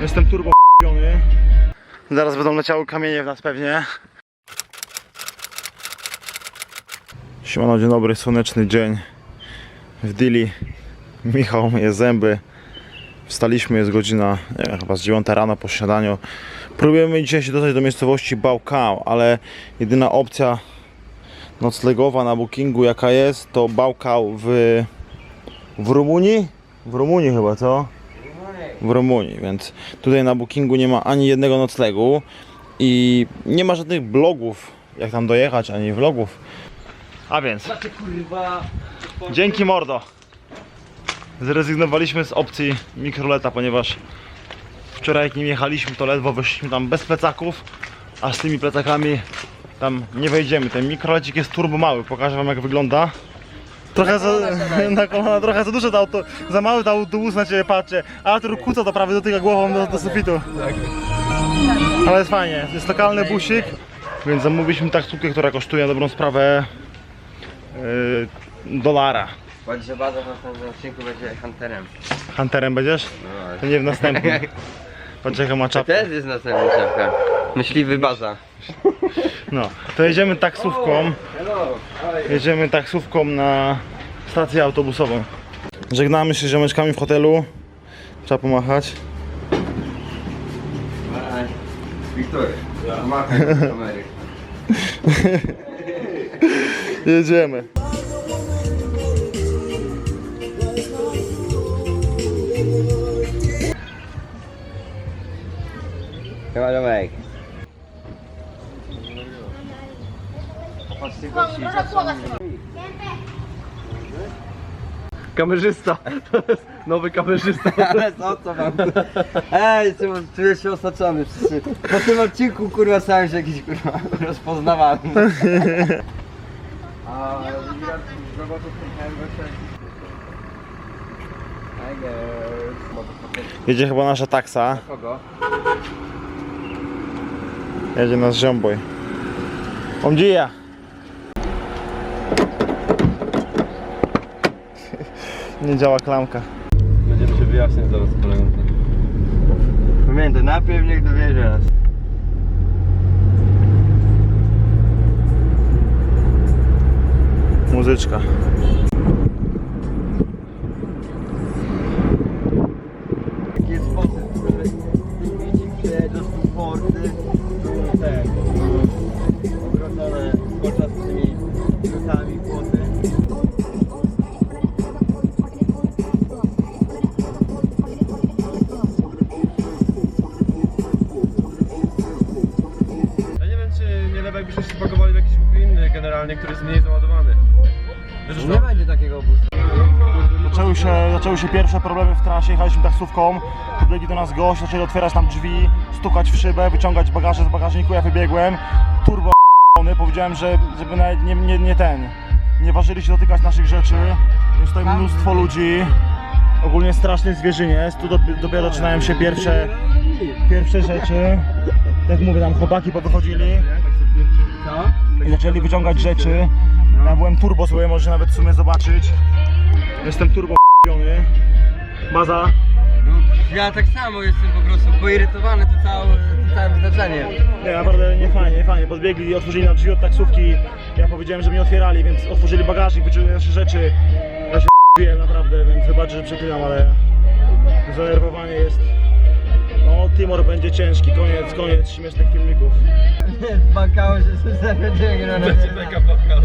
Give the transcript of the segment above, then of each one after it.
Jestem turbo. Zaraz będą leciały kamienie w nas pewnie. Siemano, dzień dobry, słoneczny dzień w Dili. Michał myje zęby. Wstaliśmy, jest godzina wiem, chyba z 9 rano po śniadaniu. Próbujemy dzisiaj się dostać do miejscowości Bałkał, ale jedyna opcja noclegowa na bookingu jaka jest to Bałkał w, w Rumunii? W Rumunii chyba, co? W Rumunii, więc tutaj na bookingu nie ma ani jednego noclegu i nie ma żadnych blogów jak tam dojechać, ani vlogów. A więc, dzięki mordo! Zrezygnowaliśmy z opcji mikroleta, ponieważ wczoraj jak nim jechaliśmy to ledwo wyszliśmy tam bez plecaków, a z tymi plecakami tam nie wejdziemy. Ten mikrolecik jest turbo mały, pokażę wam jak wygląda. Trochę za, na kolana, trochę za duże to auto, za mały to autobus na ciebie patrzy. Artur kuca to prawie dotyka głową do, do sufitu. Ale jest fajnie, jest lokalny busik, więc zamówiliśmy taksówkę, która kosztuje na dobrą sprawę yy, dolara. Bądź że baza w następnym odcinku będzie Hunterem. Hunterem będziesz? No, To nie w następnym. Patrz jaka ma to czapkę. też jest następna czapka. Myśliwy baza. No, to jedziemy taksówką. Jedziemy taksówką na stację autobusową. Żegnamy się z ziomeczkami w hotelu. Trzeba pomachać. Wiktor, machaj do kamery. Jedziemy. Chyba Domek. Kamerzysta, to jest nowy kamerzysta. Ale co to mam? Ej, co- czuję się osaczony. wszyscy. Po tym odcinku kurwa stałem się jakiś kurwa rozpoznawalny. A. Jedzie chyba nasza taksa. Kogo? Jedzie nasz ziomboj. Bom dia. Nie działa klamka. Będziemy się wyjaśniać zaraz z kolegą. Pamiętaj, najpierw niech dowiezie nas. Muzyczka. Taki jest sposób, żeby dzieci przyjeżdżasz tu porty, tu te ogrodzone podczas który jest mniej załadowany. Wiesz, Nie będzie takiego obusu. Zaczęły się, zaczęły się pierwsze problemy w trasie, jechaliśmy taksówką, podbiegli do nas gość, zaczęli otwierać nam drzwi, stukać w szybę, wyciągać bagaże z bagażniku, ja wybiegłem, turbo powiedziałem, że żeby nawet nie, nie, nie ten, nie ważyli się dotykać naszych rzeczy, jest tutaj mnóstwo ludzi, ogólnie straszny zwierzyniec, tu dopi- dopiero zaczynają się pierwsze, pierwsze rzeczy, jak mówię, tam chłopaki powychodzili i zaczęli wyciągać rzeczy, ja byłem turbo sobie, możecie nawet w sumie zobaczyć, jestem turbo. Baza, No, ja tak samo jestem po prostu poirytowany tym całym, tym całym zdarzeniem. nie, naprawdę nie fajnie, nie fajnie. Podbiegli i otworzyli nam drzwi od taksówki. Ja powiedziałem, żeby nie otwierali, więc otworzyli bagażnik, wyciągnęli nasze rzeczy. Ja się f***iłem naprawdę, więc wybaczę, że przeklinam, ale zdenerwowanie jest... No, Timor będzie ciężki, koniec, koniec śmiesznych filmików. Bankało się, że zawiedziemy grę na Będzie mega pakał.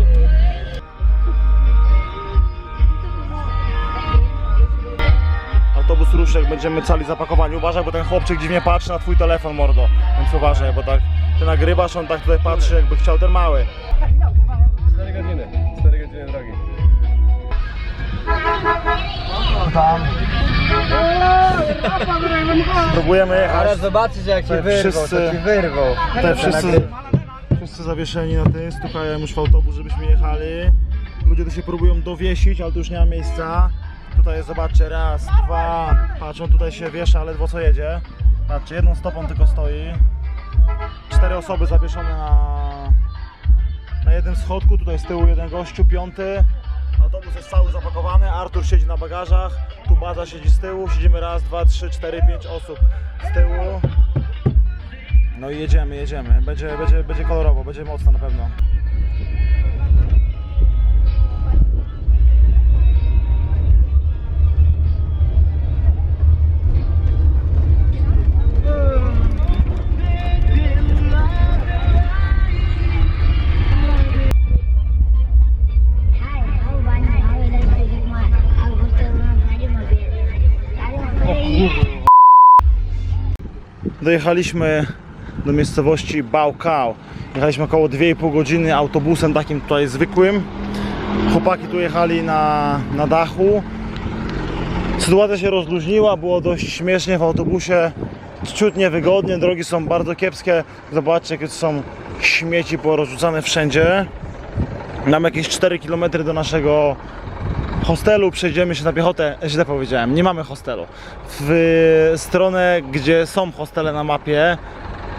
Autobus ruszy, jak będziemy cali zapakowani. Uważaj, bo ten chłopczyk dziwnie patrzy na twój telefon, mordo. Więc uważaj, bo tak ty nagrywasz, on tak tutaj patrzy, jakby chciał ten mały. 4 godziny, 4 godziny drogi. Tam. Próbujemy jechać. Ale zobaczysz jak cię wyrwał, wszyscy- to ci wyrwał. Te wszyscy, wszyscy zawieszeni na tym, stukają już w autobus, żebyśmy jechali. Ludzie tu się próbują dowiesić, ale tu już nie ma miejsca. Tutaj jest, zobaczcie, raz, dwa, patrzą, tutaj się wiesza, ledwo co jedzie. Patrzcie, jedną stopą tylko stoi. Cztery osoby zawieszone na, na jednym schodku, tutaj z tyłu jeden gościu, piąty. Autobus jest cały zapakowany, Artur siedzi na bagażach, tu baza siedzi z tyłu, siedzimy raz, dwa, trzy, cztery, pięć osób z tyłu. No i jedziemy, jedziemy. Będzie, będzie, będzie kolorowo, będzie mocno na pewno. Dojechaliśmy do miejscowości Bałkał. Jechaliśmy około 2,5 godziny autobusem takim tutaj zwykłym. Chłopaki tu jechali na, na dachu. Sytuacja się rozluźniła, było dość śmiesznie w autobusie. Ciut niewygodnie, drogi są bardzo kiepskie. Zobaczcie, jakie są śmieci porozrzucane wszędzie. Mam jakieś 4 km do naszego hostelu, przejdziemy się na piechotę, źle powiedziałem, nie mamy hostelu. W stronę, gdzie są hostele na mapie,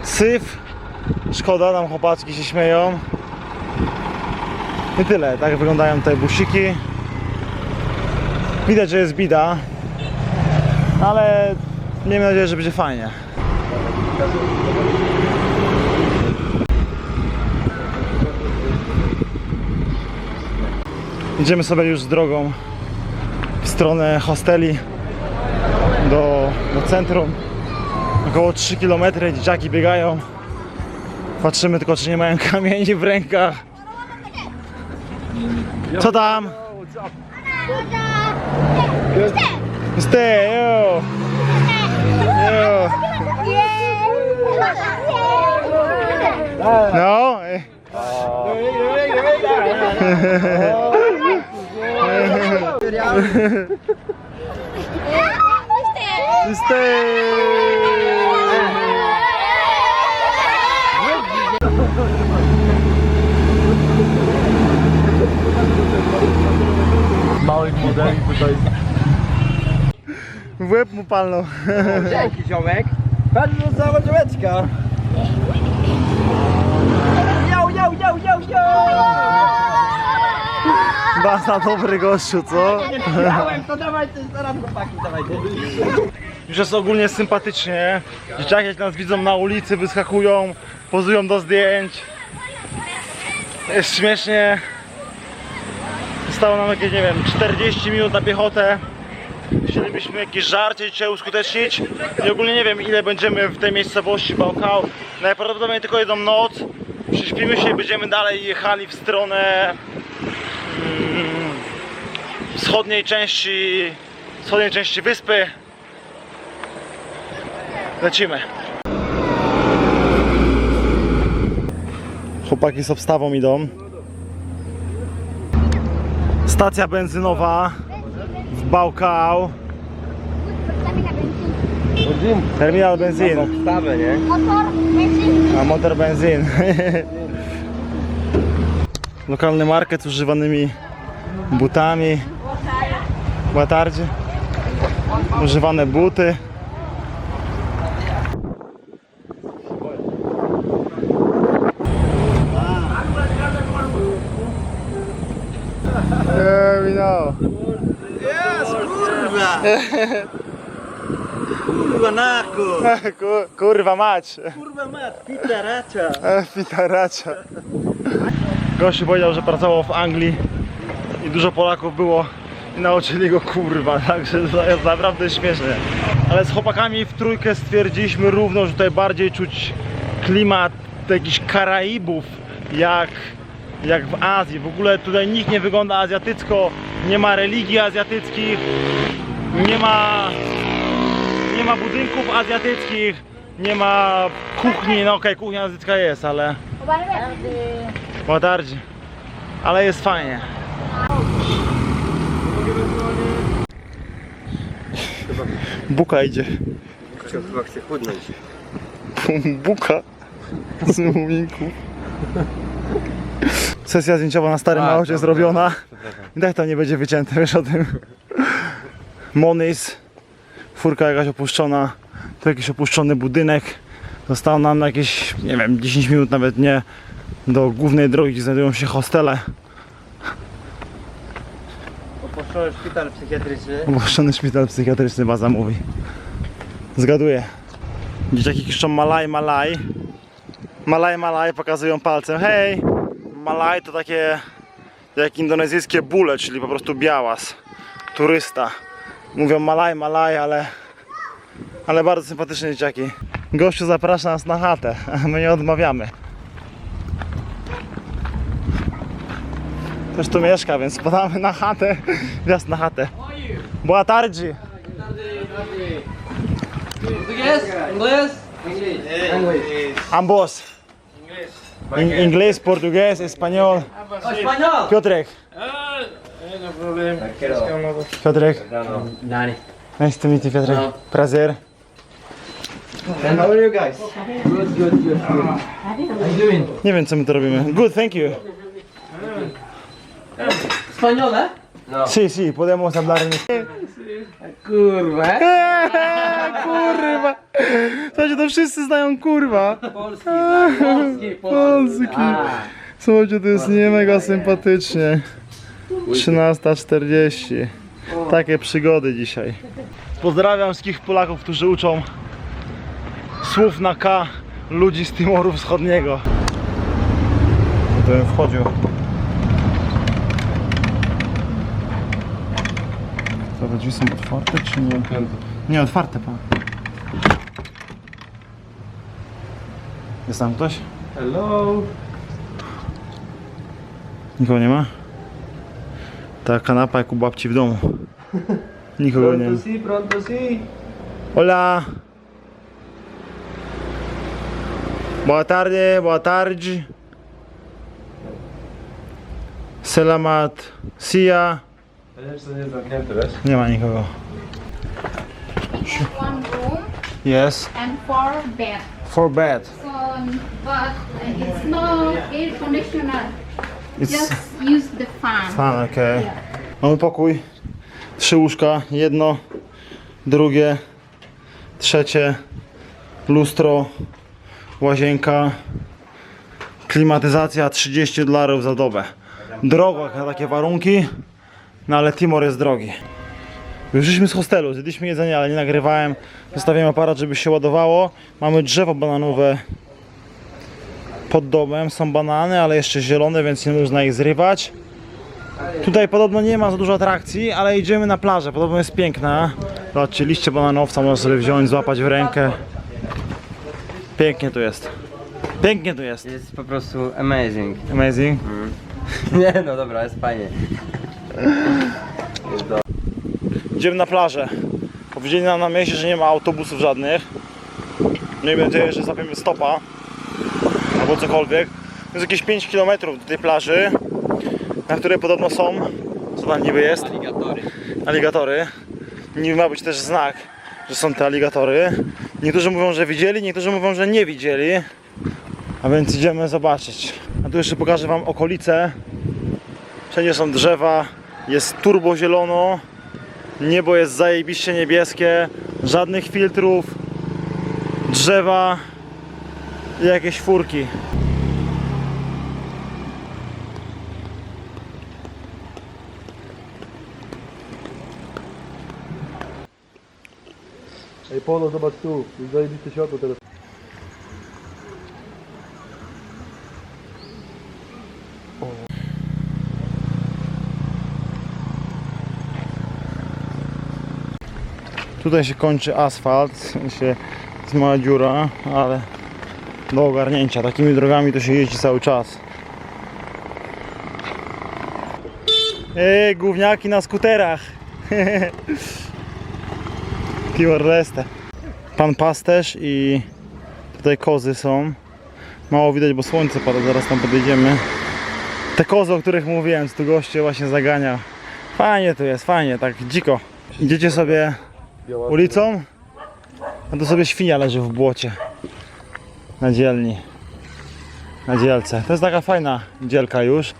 syf, szkoda, nam chłopaczki się śmieją. I tyle, tak wyglądają te busiki. Widać, że jest bida, ale miejmy nadzieję, że będzie fajnie. Idziemy sobie już z drogą w stronę hosteli do, do centrum. Około 3 km dzieciaki biegają. Patrzymy tylko, czy nie mają kamieni w rękach. Co tam? Stay, yo. Yo. No. Małych modeli tutaj. W łeb mu palnął. Dzięki ziomek. Że cała działeczka. Yo, yo, yo, yo, yo! Basa dobry gościu, co? Dałem, to dawaj, to jest teraz chłopaki, dawajcie. Już jest ogólnie sympatycznie. Dzieciaki jak nas widzą na ulicy, wyskakują, pozują do zdjęć. Jest śmiesznie. Zostało nam jakieś, nie wiem, 40 minut na piechotę. Chcielibyśmy jakieś żarcie dzisiaj uskutecznić. I ogólnie nie wiem ile będziemy w tej miejscowości Bałkał. Najprawdopodobniej tylko jedną noc. Prześpimy się i będziemy dalej jechali w stronę wschodniej części wschodniej części wyspy. Lecimy. Chłopaki z obstawą idą. Stacja benzynowa w Bałkał. Terminal benzyn, Obstawę, nie? Motor, benzyn, a motor benzyn. Lokalny market z używanymi butami. Batardzie. Używane buty. We know. Kurwa! Kurwa, nako! Ku- Kurwa mać. Kurwa, mat, pita racia! Gościu powiedział, że pracował w Anglii i dużo Polaków było i nauczyli go kurwa, także to jest naprawdę śmieszne. Ale z chłopakami w trójkę stwierdziliśmy równo, że tutaj bardziej czuć klimat jakichś Karaibów jak, jak w Azji. W ogóle tutaj nikt nie wygląda azjatycko, nie ma religii azjatyckich, nie ma nie ma budynków azjatyckich, nie ma kuchni, no okej, kuchnia azjatycka jest, ale Ładardzi. Ale jest fajnie. Buka idzie. Chyba chce chudnąć. Buka z muminku. Sesja zdjęciowa na starym aucie dobra. zrobiona. I tak to nie będzie wycięte, wiesz o tym. Monys. Furka jakaś opuszczona. Tu jakiś opuszczony budynek. Zostało nam na jakieś, nie wiem, 10 minut nawet nie do głównej drogi, gdzie znajdują się hostele. Opuszczony szpital psychiatryczny. Opuszczony szpital psychiatryczny baza mówi. Zgaduję. Dzieciaki krzyczą Malaj, Malaj. Malaj, Malaj, pokazują palcem. Hej! Malaj to takie jak indonezyjskie bóle, czyli po prostu białas. Turysta. Mówią Malaj, Malaj, ale ale bardzo sympatyczne dzieciaki. Gościu zaprasza nas na chatę, a my nie odmawiamy. Też tu mieszka, więc podamy na chatę. Wjazd na chatę. Boa tarde. Português? Inglês? Inglês. Ambos. In, inglês, português, espanhol. Espanhol! Piotrek. No problem. Piotrek. Dani. Nice to meet you, Piotrek. Prazer. And how are you guys? Good, good, good, good. How you doing? Nie wiem co my tu robimy. Good, thank you. Espanhol, eh? No. Sí, sí, podemos hablar en Kurwa. Kurwa. Słuchajcie, to wszyscy znają kurwa. Polski, polski, Polski. Słuchajcie, to jest nie mega sympatycznie. 13.40. Takie przygody dzisiaj. Pozdrawiam wszystkich Polaków, którzy uczą słów na K ludzi z Timoru Wschodniego. To bym wchodził. Te drzwi są otwarte czy nie? Nie, otwarte pan. Jest tam ktoś? Hello. Nikogo nie ma? Ta kanapa jak u babci w domu. Nikogo nie ma. si, pronto si. Hola. Boa tarde, boa tarde. Selamat. Sia. Ja jeszcze nie jest zamknięte, wiesz? Nie ma nikogo. one room Yes. and four bed. For bed. So, but it's no air conditioner. It's Just use the fan. fan, okej. Mamy pokój. Trzy łóżka. Jedno, drugie, trzecie, lustro, łazienka, klimatyzacja 30 dolarów za dobę. Drogo jak na takie warunki, no ale Timor jest drogi. Wyszliśmy z hostelu, zjedliśmy jedzenie, ale nie nagrywałem. Zostawiłem aparat, żeby się ładowało. Mamy drzewo bananowe pod domem. Są banany, ale jeszcze zielone, więc nie można ich zrywać. Tutaj podobno nie ma za dużo atrakcji, ale idziemy na plażę. Podobno jest piękna. Zobaczcie, liście bananowca można sobie wziąć, złapać w rękę. Pięknie tu jest. Pięknie tu jest. Jest po prostu amazing. Amazing. Nie no dobra, jest fajnie. Idziemy na plażę. Powiedzieli nam na mieście, że nie ma autobusów żadnych. Miejmy nadzieję, że zapiemy stopa. Albo cokolwiek. To jest jakieś 5 km do tej plaży, na której podobno są. Co tam niby jest? Aligatory. Aligatory. Niby ma być też znak, że są te aligatory. Niektórzy mówią, że widzieli, niektórzy mówią, że nie widzieli. A więc idziemy zobaczyć. A tu jeszcze pokażę Wam okolice. Wszędzie są drzewa, jest turbo zielono. Niebo jest zajebiście niebieskie, żadnych filtrów, drzewa i jakieś furki. Ej, Polo, zobacz tu. Jest zajebiste światło teraz. Tutaj się kończy asfalt, się jest mała dziura, ale do ogarnięcia. Takimi drogami to się jeździ cały czas. Ej, gówniaki na skuterach. Timor Leste. Pan pasterz i tutaj kozy są. Mało widać, bo słońce pada, zaraz tam podejdziemy. Te kozy, o których mówiłem, tu goście właśnie zagania. Fajnie tu jest, fajnie, tak dziko. Idziecie sobie ulicą, a tu sobie świnia leży w błocie. Na dzielni. Na dzielce. To jest taka fajna dzielka już.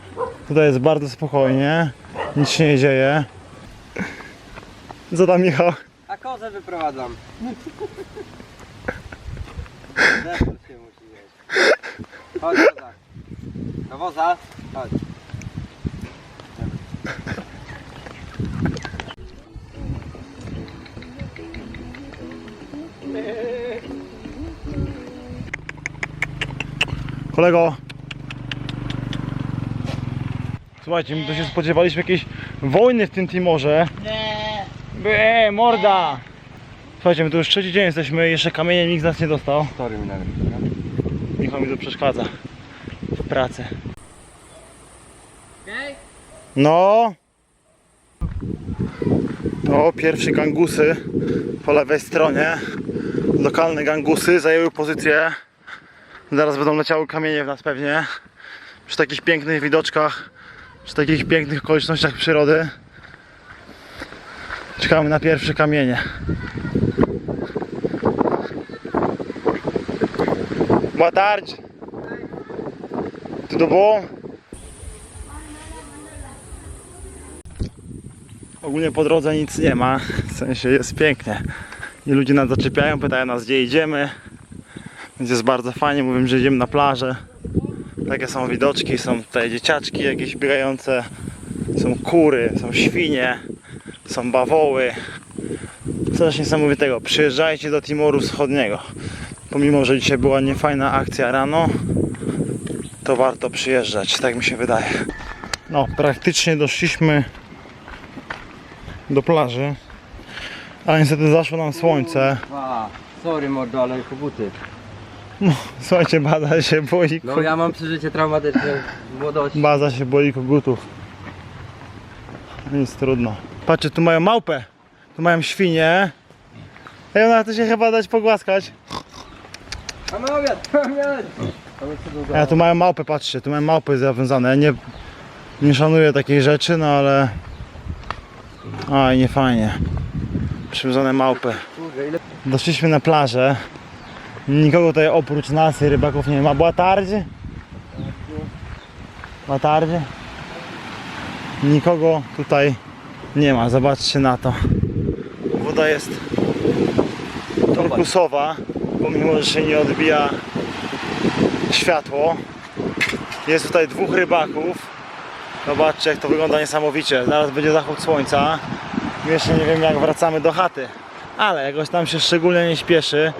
Tutaj jest bardzo spokojnie. Nic się nie dzieje. Co tam Michał? A kozę wyprowadzam. Się musi jeść. Chodź woza. Do woza. Chodź. Kolego! Słuchajcie, my to się spodziewaliśmy jakiejś wojny w tym Timorze. Nie! Morda! Słuchajcie, my tu już trzeci dzień jesteśmy, jeszcze kamieniem nikt z nas nie dostał. Story mi nagrał. Michał mi tu przeszkadza w pracy. No. To pierwsze gangusy po lewej stronie. Lokalne gangusy zajęły pozycję. Zaraz będą leciały kamienie w nas pewnie. Przy takich pięknych widoczkach, przy takich pięknych okolicznościach przyrody. Czekamy na pierwsze kamienie. Boa tarde. Tudo bom? Ogólnie po drodze nic nie ma, w sensie jest pięknie. I ludzie nas zaczepiają, pytają nas gdzie idziemy. Więc jest bardzo fajnie, mówią, że idziemy na plażę. Takie są widoczki, są tutaj dzieciaczki jakieś biegające, są kury, są świnie, są bawoły. Coś niesamowitego. Przyjeżdżajcie do Timoru Wschodniego. Pomimo, że dzisiaj była niefajna akcja rano, to warto przyjeżdżać, tak mi się wydaje. No, praktycznie doszliśmy do plaży, ale niestety zaszło nam słońce. Sorry mordo, ale koguty. Słuchajcie, baza się boi, No ja mam przeżycie traumatyczne w młodości. baza się boi kogutów. Nic trudno. Patrzcie, tu mają małpę, tu mają świnie. Ej, ona chce się chyba dać pogłaskać. Mamy obiad, mamy obiad. Mamy co długo. A tu mają małpę, patrzcie, tu mają małpy zawiązane. Ja nie, nie szanuję takiej rzeczy, no ale... Oj, nie fajnie. Przywiązane małpy. Doszliśmy na plażę. Nikogo tutaj oprócz nas i rybaków nie ma. Boa tarde. Boa tarde. Nikogo tutaj nie ma. Zobaczcie na to. Woda jest turkusowa, pomimo że się nie odbija światło. Jest tutaj dwóch rybaków. Zobaczcie jak to wygląda niesamowicie. Zaraz będzie zachód słońca. Jeszcze nie wiem jak wracamy do chaty. Ale jakoś tam się szczególnie nie śpieszy.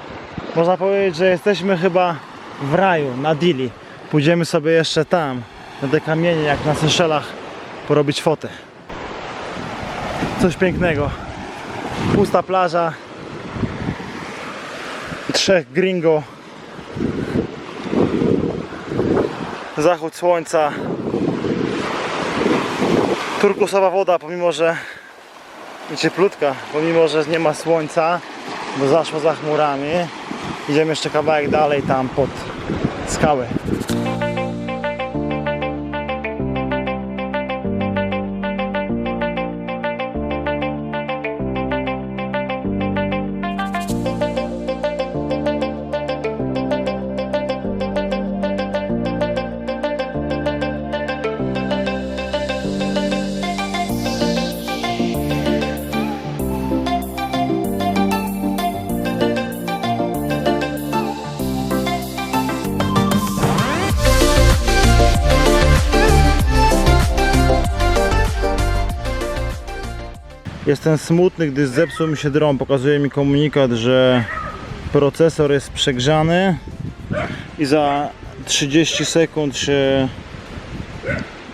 Można powiedzieć, że jesteśmy chyba w raju, na Dili. Pójdziemy sobie jeszcze tam, na te kamienie jak na Seszelach, porobić foty. Coś pięknego. Pusta plaża. Trzech gringo. Zachód słońca. Turkusowa woda, pomimo że i cieplutka, pomimo że nie ma słońca, bo zaszło za chmurami. Idziemy jeszcze kawałek dalej tam pod skały. Jestem smutny, gdyż zepsuł mi się dron. Pokazuje mi komunikat, że procesor jest przegrzany i za 30 sekund się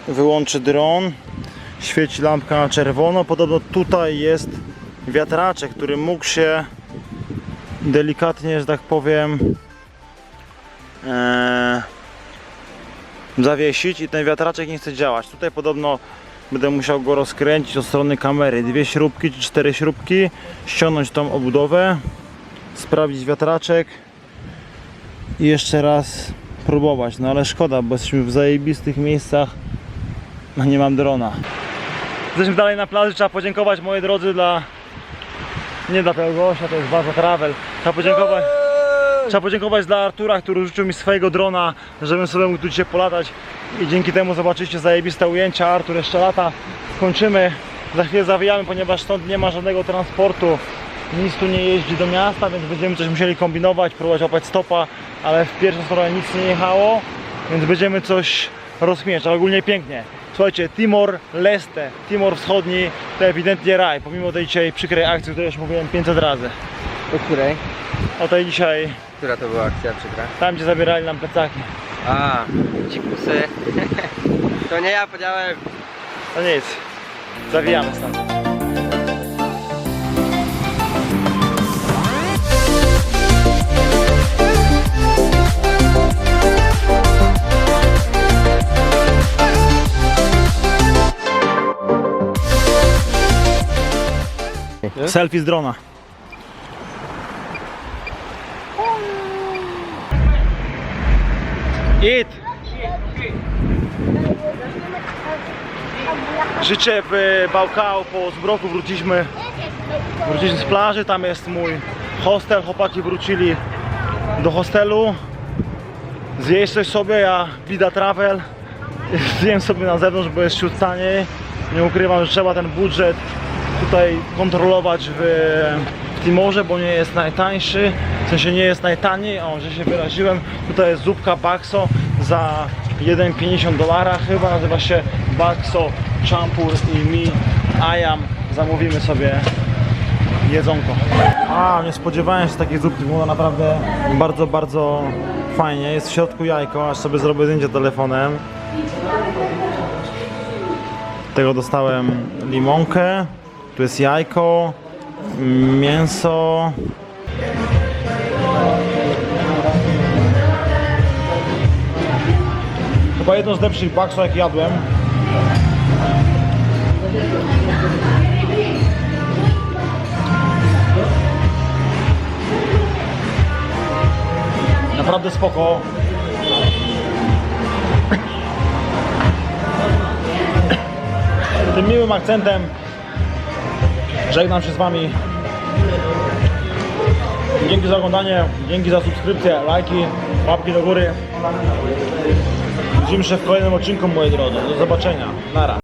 wyłączy dron. Świeci lampka na czerwono. Podobno tutaj jest wiatraczek, który mógł się delikatnie, że tak powiem, e, zawiesić i ten wiatraczek nie chce działać. Tutaj podobno Będę musiał go rozkręcić od strony kamery. Dwie śrubki czy cztery śrubki, ściągnąć tą obudowę, sprawdzić wiatraczek i jeszcze raz próbować. No ale szkoda, bo jesteśmy w zajebistych miejscach, a nie mam drona. Jesteśmy dalej na plaży, trzeba podziękować moi drodzy dla... Nie dla tego gościa, to jest Baza Travel. Trzeba podziękować... Trzeba podziękować dla Artura, który życzył mi swojego drona, żebym sobie mógł tu dzisiaj polatać i dzięki temu zobaczycie zajebiste ujęcia. Artur jeszcze lata. Skończymy, za chwilę zawijamy, ponieważ stąd nie ma żadnego transportu. Nic tu nie jeździ do miasta, więc będziemy coś musieli kombinować, próbować łapać stopa, ale w pierwszą stronę nic nie jechało, więc będziemy coś rozkminiać, ale ogólnie pięknie. Słuchajcie, Timor Leste, Timor Wschodni to ewidentnie raj, pomimo tej dzisiaj przykrej akcji, o której już mówiłem 500 razy. Do której? O tej dzisiaj, Która to była akcja przykra? tam gdzie zabierali nam plecaki. A, dzikusy. To nie ja powiedziałem. No nic, zawijamy stąd. Selfie z drona. It! Życzę w Bałkał po zbroku wróciliśmy. Wróciliśmy z plaży, tam jest mój hostel, chłopaki wrócili do hostelu. Zjeść coś sobie, ja bida travel. Zjem sobie na zewnątrz, bo jest ciut taniej. Nie ukrywam, że trzeba ten budżet tutaj kontrolować w, w Timorze, bo nie jest najtańszy W sensie nie jest najtaniej, o, że się wyraziłem Tutaj jest zupka bakso za 1,50 dolara chyba Nazywa się bakso, champur i mi ayam Zamówimy sobie jedzonko. A, nie spodziewałem się takiej zupki, było naprawdę bardzo, bardzo fajnie. Jest w środku jajko, aż sobie zrobię zdjęcie telefonem. Tego dostałem limonkę, tu jest jajko, mięso. Chyba jedno z lepszych bakso jak jadłem. Naprawdę spoko. Tym miłym akcentem żegnam się z Wami. Dzięki za oglądanie, dzięki za subskrypcję, lajki, łapki do góry. Widzimy się w kolejnym odcinku, moi drodzy. Do zobaczenia. Nara.